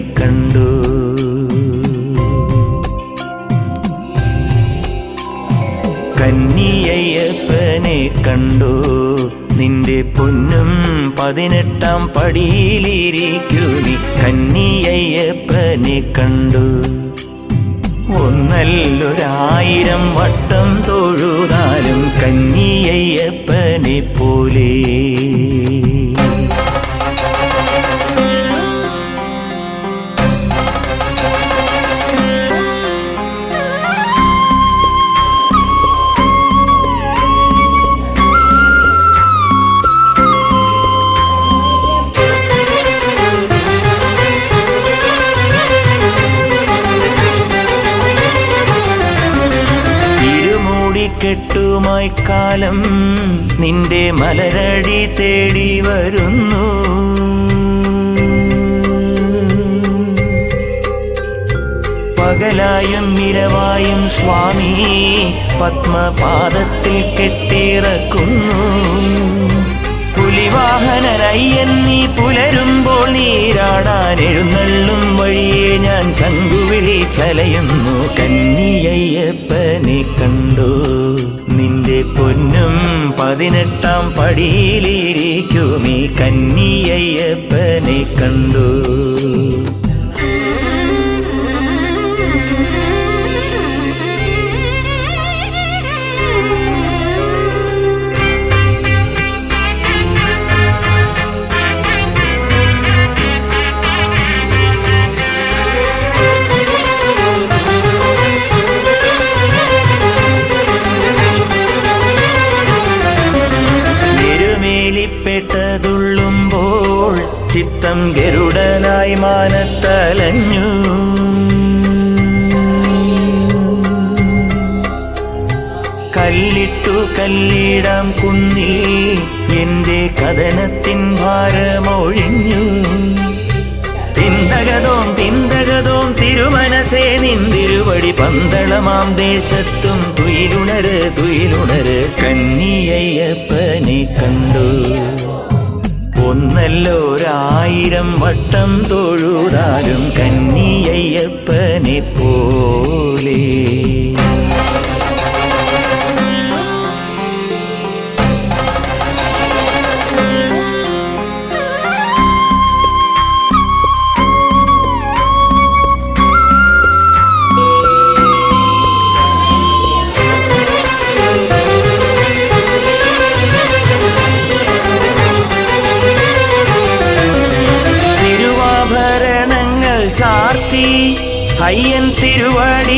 കണ്ടു. കന്നിയയ്യപ്പനെ കണ്ടു. നിന്റെ പൊന്നും പതിനെട്ടാം പടിയിലിരിക്കുന്നു കന്നിയയ്യപ്പനെ കണ്ടു. ഒന്നല്ലൊരായിരം വട്ടം തൊഴുതാലും കന്നിയയ്യപ്പനെ പോലെ. ഇരുമൂടിക്കെട്ടുമായി കാലം നിന്റെ മലരടി തേടി വരുന്നു. പകലായും നിരവായും സ്വാമി പത്മപാദത്തിൽ കെട്ടിറക്കുന്നു. പുലിവാഹനരയ്യൻ നീ പുലരുമ്പോൾ നീരാടാൻ എഴുന്നള്ളും വഴിയെ ഞാൻ ശങ്കുവിളി ചലയുന്നു. കന്നിയയ്യപ്പനെ കണ്ടു. പൊന്നും പതിനെട്ടാം പടിയിലിരിക്കും ഈ കന്നിയയ്യപ്പനെ കണ്ടു. ചിത്തം ഗരുഡനായി മാനത്തലഞ്ഞു. കല്ലിട്ടു കല്ലിടാം കുന്നിൽ എന്റെ കഥനത്തിൻ ഭാരമൊഴിഞ്ഞു. തിന്തകതോം തിന്തകതോം തിരുമനസേ നിന്തിരുവടി പന്തളമാം ദേശത്തും തുയിലുണര് തുയിലുണര് കന്നിയയ്യപ്പനെ കണ്ടു. ഒന്നല്ലോരായിരം വട്ടം തൊഴുതാലും കന്നിയയ്യപ്പനെ പോലെ. ஐயன் திருவடி.